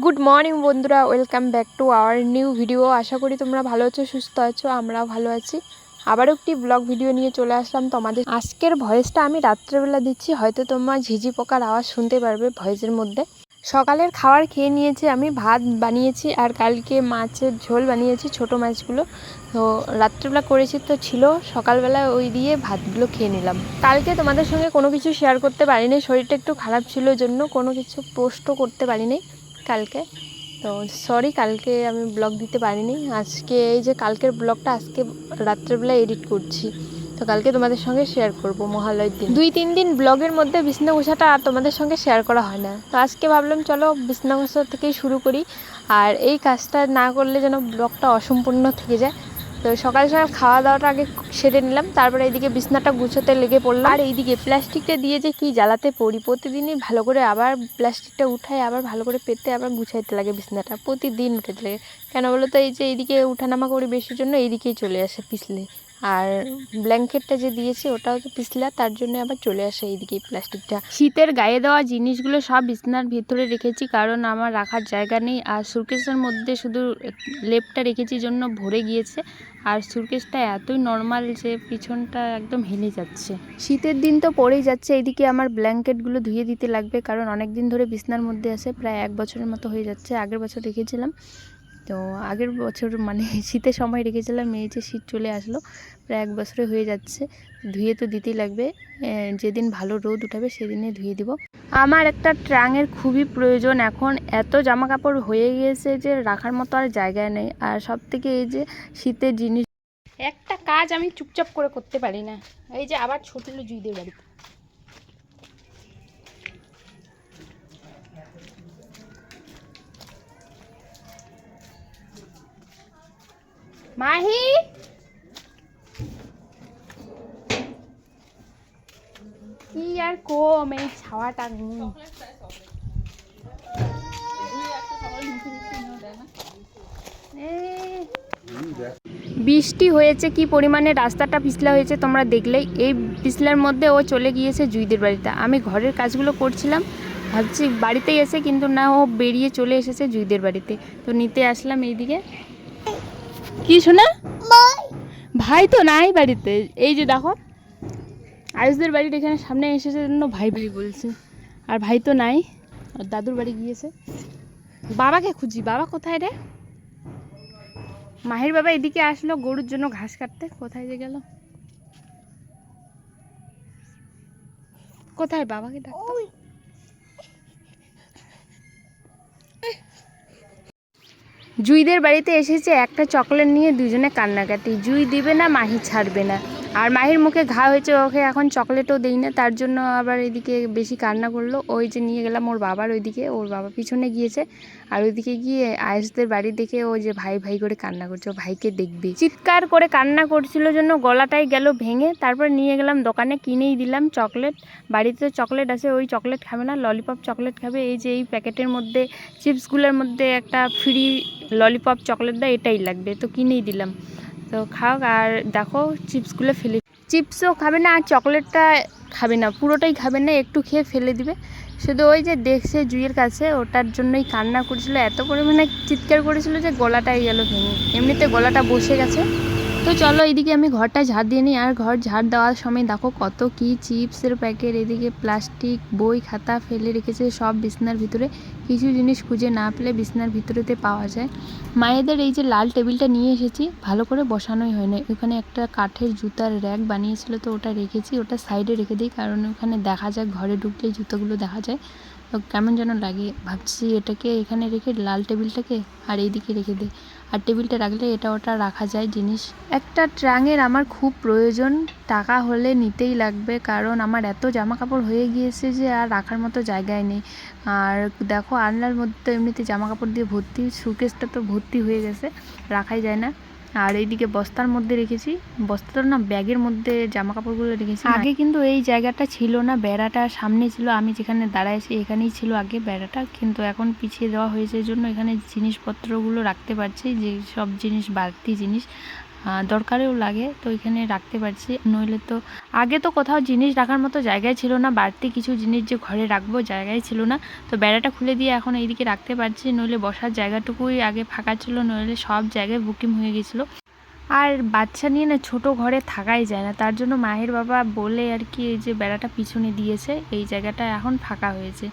Good morning বন্ধুরা। Welcome back to our new video আশা করি তোমরা ভালো আছো, সুস্থ আছো, আমরাও ভালো আছি। আবারও একটি ব্লগ ভিডিও নিয়ে চলে আসলাম তোমাদের। আজকের ভয়েসটা আমি রাত্রেবেলা দিচ্ছি। হয়তো তোমার ঝিঝি পোকার আওয়াজ শুনতে পারবে ভয়েসের মধ্যে। সকালের খাবার খেয়ে নিয়েছি আমি, ভাত বানিয়েছি আর কালকে মাছের ঝোল বানিয়েছি ছোট মাছগুলো। তো রাত্রেবেলা করেছি তো ছিল, সকালবেলা ওই দিয়ে ভাতগুলো খেয়ে নিলাম। কালকে তোমাদের সঙ্গে কোনো কিছু শেয়ার করতে পারিনি, শরীরটা একটু খারাপ ছিল জন্য কোনো কিছু পোস্টও করতে পারিনি। কালকে। তো সরি কালকে আমি ব্লগ দিতে পারিনি। আজকে এই যে কালকের ব্লগটা আজকে রাত্রেবেলা এডিট করছি। তো কালকে তোমাদের সঙ্গে শেয়ার করব মহালয়ের দিন। দুই তিন দিন ব্লগের মধ্যে বিছনা গোছাটা আর তোমাদের সঙ্গে শেয়ার করা হয় না। তো আজকে ভাবলাম, চলো বিছনা থেকেই শুরু করি। আর এই কাজটা না করলে যেন ব্লগটা অসম্পূর্ণ থেকে যায়। তো সকাল সকাল খাওয়া দাওয়াটা আগে সেরে নিলাম, তারপরে এইদিকে বিছনাটা গুছোতে লেগে পড়লাম। আর এইদিকে প্লাস্টিকটা দিয়ে যে কি জ্বালাতে পড়ি, প্রতিদিনই ভালো করে আবার প্লাস্টিকটা উঠাই আবার ভালো করে পেতে, আবার গুছাইতে লাগে বিছনাটা, প্রতিদিন উঠাতে লাগে। কেন বলো তো, এই যে এইদিকে উঠানামা করি বেশির জন্য, এইদিকেই চলে আসে পিছলে। আর ব্ল্যাঙ্কেটটা যে দিয়েছে ওটাও তো পিছলা তার জন্য আবার চলে আসে এইদিকে প্লাস্টিকটা। শীতের গায়ে দেওয়া জিনিসগুলো সব বিছনার ভিতরে রেখেছি কারণ আমার রাখার জায়গা নেই। আর সুরকেসের মধ্যে শুধু লেপটা রেখেছি জন্য ভরে গিয়েছে। আর সুরকেসটা এতই নর্মাল যে পিছনটা একদম হেলে যাচ্ছে। শীতের দিন তো পড়েই যাচ্ছে এইদিকে আমার ব্ল্যাঙ্কেটগুলো ধুয়ে দিতে লাগবে কারণ অনেক দিন ধরে বিছনার মধ্যে আছে প্রায় এক বছরের মতো হয়ে যাচ্ছে আগের বছর রেখেছিলাম। তো আগের বছর মানে শীতের সময় রেখেছিলাম, এই যে শীত চলে আসলো, প্রায় এক বছরে হয়ে যাচ্ছে। ধুয়ে তো দিতেই লাগবে যেদিন ভালো রোদ উঠাবে সেদিনে ধুয়ে দিব। আমার একটা ট্রাঙের খুবই প্রয়োজন এখন, এত জামা কাপড় হয়ে গিয়েছে যে রাখার মতো আর জায়গায় নেই। আর সব থেকে এই যে শীতের জিনিস একটা কাজ আমি চুপচাপ করে করতে পারি না। এই যে আবার ছুটলো জুইদের বাড়িতে। মাহি? কি আর কম এই ছাওয়াটা বৃষ্টি হয়েছে, কি পরিমাণে রাস্তাটা পিছলা হয়েছে তোমরা দেখলেই। এই পিছলার মধ্যে ও চলে গিয়েছে জুইদের বাড়িতে। আমি ঘরের কাজগুলো করছিলাম, ভাবছি বাড়িতেই এসে কিন্তু না, ও বেরিয়ে চলে এসেছে জুইদের বাড়িতে। তো নিতে আসলাম এইদিকে। কি শোনা? ভাই তো নাই বাড়িতে। এই যে দেখো আয়ুষদের বাড়ির এখানে সামনে এসেছে জন্য ভাই ভাই বলছে। আর ভাই তো নাই আর দাদুর বাড়ি গিয়েছে। বাবাকে খুঁজি বাবা কোথায় রে? মাহির বাবা এদিকে আসলো গরুর জন্য ঘাস কাটতে কোথায় যে গেল? কোথায় বাবাকে ডাকতো? জুইদের বাড়িতে এসেছে একটা চকলেট নিয়ে দুজনে কান্নাকাটি। জুই দিবে না মাহি ছাড়বে না। আর মাহির মুখে ঘা হয়েছে, ওকে এখন চকলেটও দেই না তার জন্য আবার এদিকে বেশি কান্না করল। ওই যে নিয়ে গেলাম ওর বাবার ওইদিকে, ওর বাবা পিছনে গিয়েছে, আর ওইদিকে গিয়ে আয়েসদের বাড়ি দেখে ও যে ভাই ভাই করে কান্না করছে, ও ভাইকে দেখবি। চিৎকার করে কান্না করছিল জন্য গলাটাই গেল ভেঙে, তারপর নিয়ে গেলাম দোকানে, কিনেই দিলাম চকলেট। বাড়িতে চকলেট আছে, ওই চকলেট খাবে না, ললিপপ চকলেট খাবে, এই যে এই প্যাকেটের মধ্যে, চিপসগুলোর মধ্যে একটা ফ্রি ললিপপ চকলেট দেয়, এটাই লাগবে, তো কিনেই দিলাম। তো খাও আর দেখো চিপসগুলো ফেলে চিপসও খাবে না আর চকলেটটা খাবে না, পুরোটাই খাবে না, একটু খেয়ে ফেলে দিবে। শুধু ওই যে দেখছে জুইয়ের কাছে, ওটার জন্যই কান্না করেছিল, এত পরিমাণে চিৎকার করেছিল যে গলাটাই গেল ভেঙে। এমনিতে গলাটা বসে গেছে। তো চলো এইদিকে আমি ঘরটা ঝাড় দিয়ে নিই। আর ঘর ঝাড় দেওয়ার সময় দেখো কত কি চিপসের প্যাকেট, এদিকে প্লাস্টিক, বই, খাতা ফেলে রেখেছে সব বিছনার ভিতরে। কিছু জিনিস খুঁজে না পেলে বিছনার ভিতরেতে পাওয়া যায়। মায়েদের এই যে লাল টেবিলটা নিয়ে এসেছি, ভালো করে বসানোই হয় না ওখানে একটা কাঠের জুতার র্যাক বানিয়েছিল তো ওটা রেখেছি, ওটা সাইডে রেখে দিই, কারণ ওখানে দেখা যায় ঘরে ঢুকলে জুতোগুলো দেখা যায়। তো কেমন যেন লাগে, ভাবছি এটাকে এখানে রেখে লাল টেবিলটাকে আর এইদিকে রেখে দিই। আর টেবিলটা রাখলে এটা ওটা রাখা যায় জিনিস। একটা ট্রাঙের আমার খুব প্রয়োজন, টাকা হলে নিতেই লাগবে, কারণ আমার এত জামা কাপড় হয়ে গিয়েছে যে আর রাখার মতো জায়গায় নেই। আর দেখো আলনার মধ্যে তো এমনিতে জামা কাপড় দিয়ে ভর্তি, সুকেসটা তো ভর্তি হয়ে গেছে, রাখাই যায় না। আর এইদিকে বস্তার মধ্যে রেখেছি। বস্তার না ব্যাগের মধ্যে জামা কাপড়গুলো রেখেছি। আগে কিন্তু এই জায়গাটা ছিল না, বেড়াটা সামনে ছিল, আমি যেখানে দাঁড়াইছি এখানেই ছিল আগে বেড়াটা, কিন্তু এখন পিছিয়ে দেওয়া হয়েছে জন্য এখানে জিনিসপত্রগুলো রাখতে পারছি, যে সব জিনিস বাড়তি জিনিস দরকারেও লাগে, তো এখানে রাখতে পারছি। নইলে তো আগে তো কোথাও জিনিস রাখার মতো জায়গায় ছিল না, বাড়তি কিছু জিনিস যে ঘরে রাখব জায়গায় ছিল না। তো বেড়াটা খুলে দিয়ে এখন এইদিকে রাখতে পারছি, নইলে বসার জায়গাটুকুই আগে ফাঁকা ছিল, নইলে সব জায়গায় বুকিং হয়ে গেছিল। আর বাচ্চা নিয়ে না ছোট ঘরে থাকাই যায় না, তার জন্য মায়ের বাবা বলে আর কি এই যে বেড়াটা পিছনে দিয়েছে, এই জায়গাটা এখন ফাঁকা হয়েছে।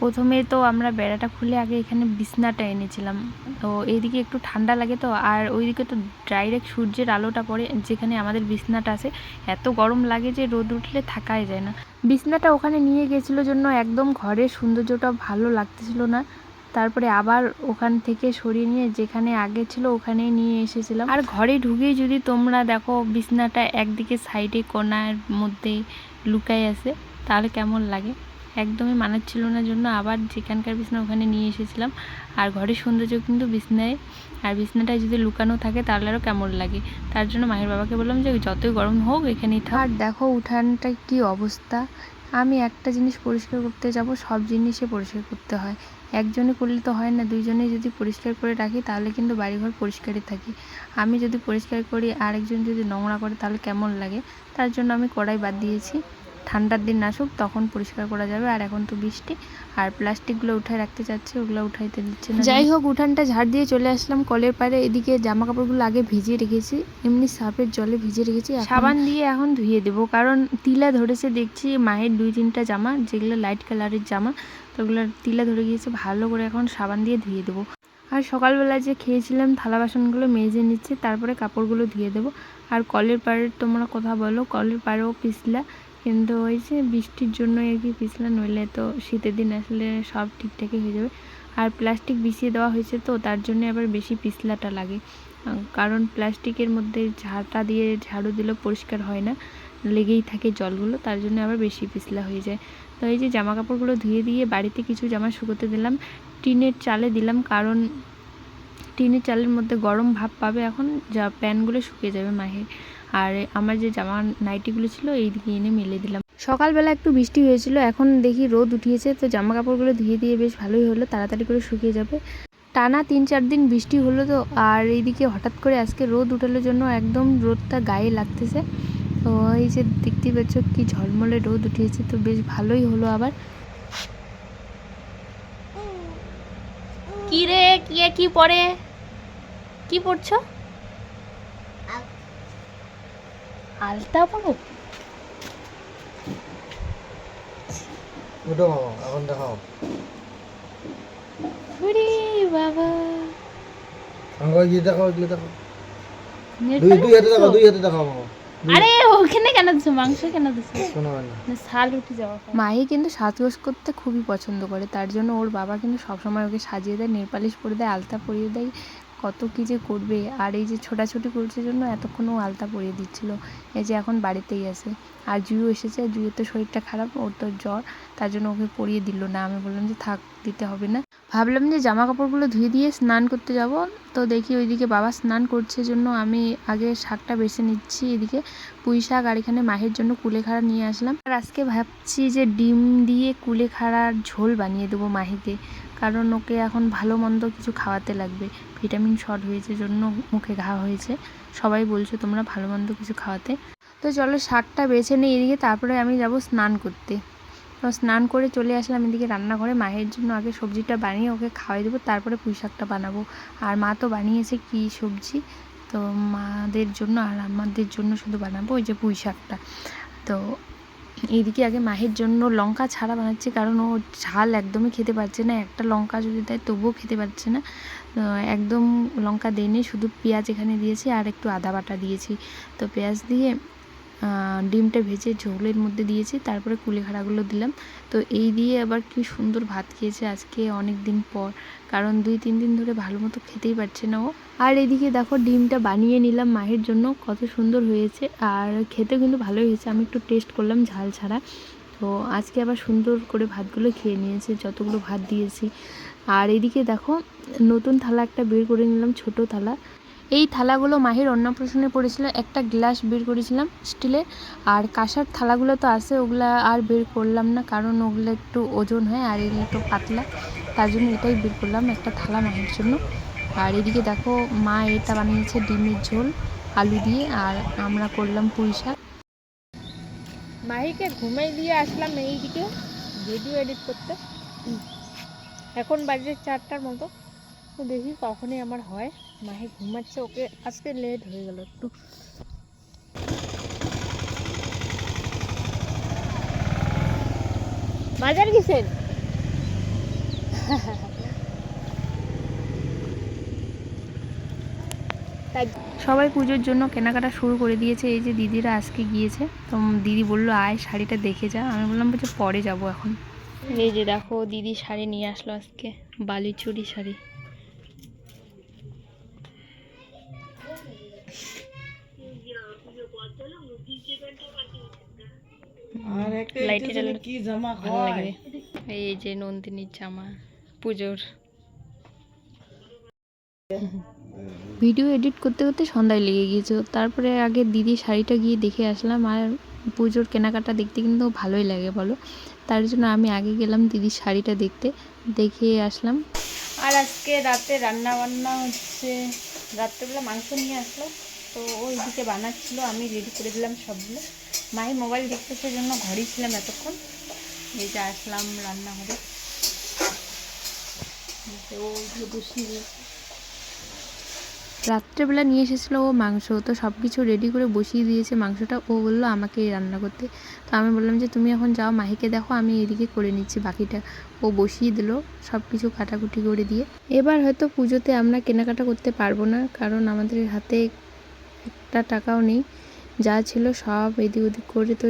প্রথমে তো আমরা বেড়াটা খুলে আগে এখানে বিছনাটা এনেছিলাম। তো এইদিকে একটু ঠান্ডা লাগে তো, আর ওইদিকে তো ডাইরেক্ট সূর্যের আলোটা পড়ে, যেখানে আমাদের বিছনাটা আছে। এত গরম লাগে যে রোদ উঠলে থাকাই যায় না। বিছনাটা ওখানে নিয়ে গেছিল জন্য একদম ঘরের সৌন্দর্যটা ভালো লাগতেছিল না। তারপরে আবার ওখান থেকে সরিয়ে নিয়ে যেখানে আগে ছিল ওখানেই নিয়ে এসেছিলাম। আর ঘরে ঢুকেই যদি তোমরা দেখো বিছনাটা একদিকে সাইডে কোনার মধ্যে লুকাই আছে, তাহলে কেমন লাগে? একদমই মানাচ্ছিল না জন্য আবার যেখানকার বিছনা ওখানে নিয়ে এসেছিলাম। আর ঘরের সৌন্দর্য কিন্তু বিছনায়। আর বিছনাটায় যদি লুকানো থাকে তাহলে আরও কেমন লাগে। তার জন্য মায়ের বাবাকে বললাম যে, যতই গরম হোক, এখানেই থাক। আর দেখো, উঠানটা কি অবস্থা। আমি একটা জিনিস পরিষ্কার করতে যাব, সব জিনিসে পরিষ্কার করতে হয়। একজনে করলে তো হয় না দুইজনে যদি পরিষ্কার করে রাখি তাহলে কিন্তু বাড়িঘর পরিষ্কারই থাকে। আমি যদি পরিষ্কার করি, আরেকজন যদি নোংরা করে তাহলে কেমন লাগে? তার জন্য আমি কড়াই বাদ দিয়েছি। ঠান্ডার দিন আসুক তখন পরিষ্কার করা যাবে। আর এখন তো বৃষ্টি আর প্লাস্টিকগুলো উঠায় রাখতে চাচ্ছে ওগুলো উঠাইতে দিচ্ছে না। যাই হোক উঠানটা ঝাড় দিয়ে চলে আসলাম। কলের পাড়ে এদিকে জামা কাপড়গুলো আগে ভিজিয়ে রেখেছি এমনি সাপের জলে ভিজিয়ে রেখেছি সাবান দিয়ে এখন ধুয়ে দেবো কারণ তিলা ধরেছে দেখছি মায়ের দুই তিনটা জামা যেগুলো লাইট কালারের জামা তো ওগুলো তিলা ধরে গিয়েছে ভালো করে এখন সাবান দিয়ে ধুয়ে দেবো। আর সকালবেলা যে খেয়েছিলাম থালা বাসনগুলো মেজে নিচ্ছি তারপরে কাপড়গুলো ধুয়ে দেবো। আর কলের পাড়ের তোমরা কথা বলো কলের পাড়েও পিছলা কিন্তু ওই যে বৃষ্টির জন্য আর কি পিছলা নইলে তো শীতের দিন আসলে সব ঠিকঠাকই হয়ে যাবে। আর প্লাস্টিক বিছিয়ে দেওয়া হয়েছে তো, তার জন্য আবার বেশি পিছলাটা লাগে। কারণ প্লাস্টিকের মধ্যে ঝাঁটা দিয়ে ঝাড়ু দিলেও পরিষ্কার হয় না, লেগেই থাকে জলগুলো, তার জন্য আবার বেশি পিছলা হয়ে যায়। তো এই যে জামা কাপড়গুলো ধুয়ে দিয়ে বাড়িতে কিছু জামা শুকোতে দিলাম, টিনের চালে দিলাম, কারণ টিনের চালের মধ্যে গরম ভাব পাবে এখন, যা প্যানগুলো শুকিয়ে যাবে মাহের আর আমার যে জামা নাইটিগুলো ছিল এই দিকে এনে মেলে দিলাম। সকালবেলা একটু বৃষ্টি হয়েছিল, এখন দেখি রোদ উঠিয়েছে, তো জামা কাপড়গুলো ধুয়ে দিয়ে বেশ ভালোই হলো, তাড়াতাড়ি করে শুকিয়ে যাবে। টানা তিন চার দিন বৃষ্টি হলো তো, আর এইদিকে হঠাৎ করে আজকে রোদ উঠানোর জন্য একদম রোদটা গায়ে লাগতেছে। তো এই যে দেখতে পাচ্ছ কি ঝলমলে রোদ উঠিয়েছে, তো বেশ ভালোই হলো আবার। কি রে, কি কি পড়ে কি পড়ছো আলতা পড়ো উঠো বাবা এখন দেখাও। বাবা। ওই ইয়ে দেখাও এগুলো দেখাও। দুই দুই হাতে দেখাও দুই হাতে দেখাও বাবা আরে ওখানে কেন দিছো? মাংস কেন দিছো? উঠে যাওয়া মাহি কিন্তু সাজগোজ করতে খুবই পছন্দ করে তার জন্য ওর বাবা কিন্তু সবসময় ওকে সাজিয়ে দেয় নেল পালিশ পরে দেয় আলতা পরিয়ে দেয় কত কী যে করবে আর এই যে ছোটাছুটি করছে জন্য এতক্ষণ ও আলতা পরিয়ে দিচ্ছিল। এই যে এখন বাড়িতেই আছে। আর জুয়ো এসেছে, জুয়ের তো শরীরটা খারাপ, ওর তো জ্বর, তার জন্য ওকে পরিয়ে দিল না। আমি বললাম যে থাক, দিতে হবে না। ভাবলাম যে জামা কাপড়গুলো ধুয়ে দিয়ে স্নান করতে যাব। তো দেখি ওইদিকে বাবা স্নান করছে জন্য আমি আগে শাকটা বেছে নিচ্ছি এদিকে। পুঁই শাক আর এখানে মাহের জন্য কুলেখাড়া নিয়ে আসলাম। আর আজকে ভাবছি যে ডিম দিয়ে কুলেখাড়ার ঝোল বানিয়ে দেবো মাহিকে। কারণ ওকে এখন ভালো মন্দ কিছু খাওয়াতে লাগবে। ভিটামিন শর্ট হয়েছে জন্য মুখে ঘা হয়েছে। সবাই বলছে তোমরা ভালো মন্দ কিছু খাওয়াতে। তো চলো শাকটা বেছে নিই এদিকে, তারপরে আমি যাব স্নান করতে। তো স্নান করে চলে আসলাম এদিকে রান্নাঘরে। মায়ের জন্য আগে সবজিটা বানিয়ে ওকে খাওয়াই দেবো, তারপরে পুঁই শাকটা বানাবো। আর মা তো বানিয়েছে কি সবজি? তো মাদের জন্য আর আমাদের জন্য শুধু বানাবো ওই যে পুঁই শাকটা। তো এইদিকে আগে মাহের জন্য লঙ্কা ছাড়া বানাচ্ছি, কারণ ও ঝাল একদমই খেতে পারছে না। একটা লঙ্কা যদি দেয় তবুও খেতে পারছে না। একদম লঙ্কা দেয়নি শুধু পেঁয়াজ এখানে দিয়েছি আর একটু আদা বাটা দিয়েছি। তো পেঁয়াজ দিয়ে ডিমটা ভেজে ঝোলের মধ্যে দিয়েছি, তারপরে কুলেখাড়াগুলো দিলাম। তো এই দিয়ে আবার কি সুন্দর ভাত খেয়েছে আজকে অনেক দিন পর, কারণ দুই তিন দিন ধরে ভালো মতো খেতেই পারছে না ও। আর এদিকে দেখো ডিমটা বানিয়ে নিলাম মায়ের জন্য, কত সুন্দর হয়েছে, আর খেতে কিন্তু ভালোই হয়েছে, আমি একটু টেস্ট করলাম ঝাল ছাড়া। তো আজকে আবার সুন্দর করে ভাতগুলো খেয়ে নিয়েছে, যতগুলো ভাত দিয়েছি। আর এদিকে দেখো নতুন থালা একটা বের করে নিলাম, ছোট থালা। এই থালাগুলো মাহির অন্নপ্রাশনে পড়েছিল। একটা গ্লাস বের করেছিলাম স্টিলের আর কাঁসার থালাগুলো তো আছে, ওগুলা আর বের করলাম না, কারণ ওগুলো একটু ওজন হয় আর এগুলো একটু পাতলা। তার জন্য এটাই বের করলাম একটা থালা মাহির জন্য। আর এদিকে দেখো, মা এটা বানিয়েছে ডিমের ঝোল, আলু দিয়ে, আর আমরা করলাম পুঁই শাক। মাহিকে ঘুমাই দিয়ে আসলাম এইদিকে, ভিডিও এডিট করতে। এখন বাজে চারটার মতো, তো দেখি কখনই আমার হয়। মাহি ঘুমাচ্ছে ওকে আজকে লেট হয়ে গেল একটু। বাজার গেছেন? সবাই পুজোর জন্য কেনাকাটা শুরু করে দিয়েছে এই যে দিদিরা আজকে গিয়েছে। তো দিদি বলল আয় শাড়িটা দেখে যা। আমি বললাম যে পরে যাব এখন। এই যে দেখো দিদি শাড়ি নিয়ে আসলো আজকে বালি চুড়ি শাড়ি। লাইটের এটা যেন আলো- কি জামা ভালো লাগবে এই যে নন্দিনীর জামা পুজোর। ভিডিও এডিট করতে করতে সন্ধ্যায় লেগে গিয়েছে তারপরে আগে দিদি শাড়িটা গিয়ে দেখে আসলাম আর পুজোর কেনাকাটা দেখতে কিন্তু ভালোই লাগে বলো। তার জন্য আমি আগে গেলাম দিদির শাড়িটা দেখতে দেখে আসলাম। আর আজকে রাতে রান্না বান্না হচ্ছে। রাত্রেবেলা মাংস নিয়ে আসলো। তো ওই দিকে বানাচ্ছিল, আমি রেডি করে দিলাম সবগুলো। মাই মোবাইল দেখতেছে জন্য ঘরেই ছিলাম এতক্ষণ। এই যে আসলাম রান্নাঘরে। রাত্রেবেলা নিয়ে এসেছিল ও মাংস, তো সব কিছু রেডি করে বসিয়ে দিয়েছে মাংসটা। ও বলল আমাকে রান্না করতে। তো আমি বললাম যে, তুমি এখন যাও, মাহিকে দেখো, আমি এদিকে করে নিচ্ছি বাকিটা। ও বসিয়ে দিল সব কিছু কাটাকুটি করে দিয়ে। এবার হয়তো পুজোতে আমরা কেনাকাটা করতে পারব না, কারণ আমাদের হাতে একটা টাকাও নেই। যা ছিল সব এদিক ওদিক করে তো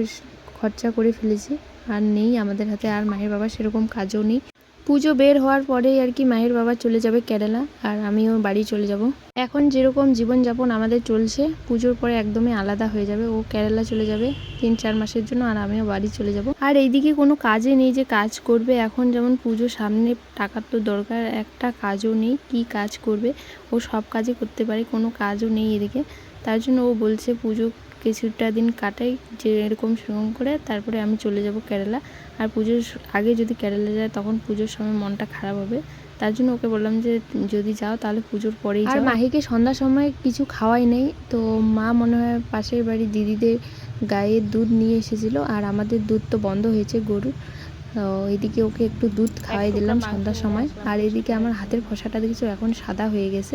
খরচা করে ফেলেছি। আর নেই আমাদের হাতে, আর মায়ের বাবা সেরকম কাজও নেই। পুজো বের হওয়ার পরেই আর কি মায়ের বাবা চলে যাবে কেরালা, আর আমিও বাড়ি চলে যাব। এখন যেরকম জীবনযাপন আমাদের চলছে, পুজোর পরে একদমই আলাদা হয়ে যাবে। ও কেরালা চলে যাবে তিন চার মাসের জন্য, আর আমিও বাড়ি চলে যাব। আর এইদিকে কোনো কাজে নেই যে কাজ করবে। এখন যেমন পুজো সামনে টাকার তো দরকার, একটা কাজও নেই, কি কাজ করবে? ও সব কাজই করতে পারে, কোনো কাজও নেই এদিকে। তার জন্য ও বলছে পুজো কিছুটা দিন কাটাই যে এরকম সেরকম করে তারপরে আমি চলে যাব কেরালা। আর পুজোর আগে যদি কেরালা যায় তখন পুজোর সময় মনটা খারাপ হবে। তার জন্য ওকে বললাম যে যদি যাও তাহলে পুজোর পরেই আর মাহিকে সন্ধ্যার সময় কিছু খাওয়াই নেই। তো মা মনে হয় পাশের বাড়ি দিদিদের গায়ে দুধ নিয়ে এসেছিল আর আমাদের দুধ তো বন্ধ হয়েছে গরুর তো এদিকে ওকে একটু দুধ খাওয়াই দিলাম সন্ধ্যার সময়। আর এদিকে আমার হাতের ফসাটা দেখেছ এখন সাদা হয়ে গেছে।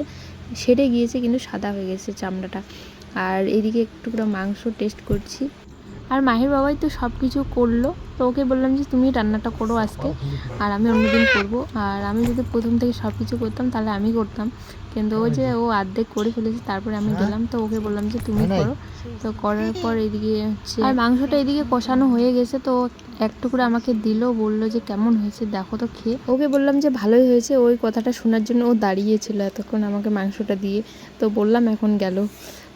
সেরে গিয়েছে কিন্তু সাদা হয়ে গেছে চামড়াটা। আর এদিকে একটু করে মাংস টেস্ট করছি। আর মাহির বাবাই তো সব কিছু করল তো ওকে বললাম যে তুমি রান্নাটা করো আজকে আর আমি অন্যদিন করব। আর আমি যদি প্রথম থেকে সব কিছু করতাম তাহলে আমি করতাম। কিন্তু ও যে ও অর্ধেক করে ফেলেছে তারপরে আমি গেলাম তো ওকে বললাম যে তুমি করো। তো করার পর এদিকে হচ্ছে আর মাংসটা এদিকে কষানো হয়ে গেছে তো এক টুকরো আমাকে দিল বলল যে কেমন হয়েছে দেখো তো খেয়ে। ওকে বললাম যে ভালোই হয়েছে ওই কথাটা শোনার জন্য ও দাঁড়িয়েছিল এতক্ষণ আমাকে মাংসটা দিয়ে। তো বললাম এখন গেল।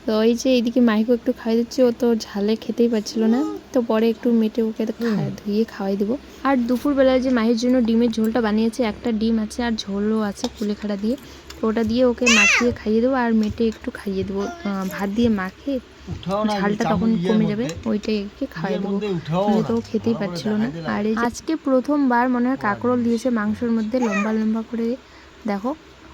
তো এই যে এইদিকে মাইকও একটু খাওয়াই দিচ্ছি ও তো ঝালে খেতেই পারছিল না। তো পরে একটু মেটে ওকে ধুয়ে খাওয়াই দেবো। আর দুপুরবেলায় যে মাহির জন্য ডিমের ঝোলটা বানিয়েছে একটা ডিম আছে আর ঝোলও আছে কুলেখাড়া দিয়ে। তো ওটা দিয়ে ওকে মাখিয়ে খাইয়ে দেবো আর মেটে একটু খাইয়ে দেবো। ভাত দিয়ে মাখে ঝালটা তখন কমে যাবে ওইটাই একে খাইয়ে দেবো। নইলে তো খেতেই পারছিল না। আর এই আজকে প্রথমবার মনে হয় কাঁকরোল দিয়েছে মাংসর মধ্যে লম্বা লম্বা করে। দেখো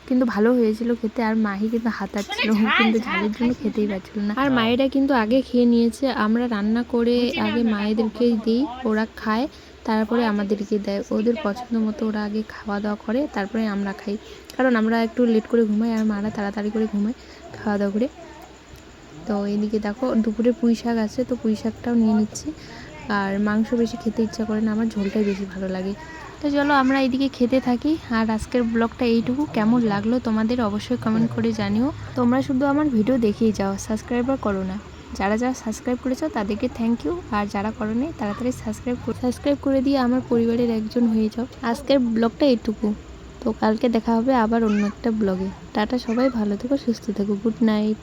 কিন্তু ভালো হয়েছিল খেতে। আর মাহি কিন্তু হাতাচ্ছিল। কিন্তু ঝালের জন্য খেতেই পারছিল না। আর মায়েরা কিন্তু আগে খেয়ে নিয়েছে। আমরা রান্না করে আগে মায়েদেরকে দিই ওরা খায় তারপরে আমাদেরকে দেয়। ওদের পছন্দ মতো ওরা আগে খাওয়া দাওয়া করে তারপরে আমরা খাই। কারণ আমরা একটু লেট করে ঘুমাই আর মারা তাড়াতাড়ি করে ঘুমাই খাওয়া দাওয়া করে। তো এদিকে দেখো দুপুরে পুঁই শাক আছে তো পুঁই শাকটাও নিয়ে নিচ্ছি। আর মাংস বেশি খেতে ইচ্ছা করে না আমার ঝোলটাই বেশি ভালো লাগে। তো চলো আমরা এইদিকে খেতে থাকি। আর আজকের ব্লগটা এইটুকু। কেমন লাগল তোমাদের অবশ্যই কমেন্ট করে জানিও। তোমরা শুধু আমার ভিডিও দেখেই যাও সাবস্ক্রাইবার করো না। যারা যারা সাবস্ক্রাইব করেছ তাদেরকে থ্যাংক ইউ আর যারা করোনি তাড়াতাড়ি সাবস্ক্রাইব সাবস্ক্রাইব করে দিয়ে আমার পরিবারের একজন হয়ে যাও। আজকের ব্লগটা এইটুকু। তো কালকে দেখা হবে আবার অন্য একটা ব্লগে। টাটা সবাই, ভালো থেকো, সুস্থ থেকো। Good night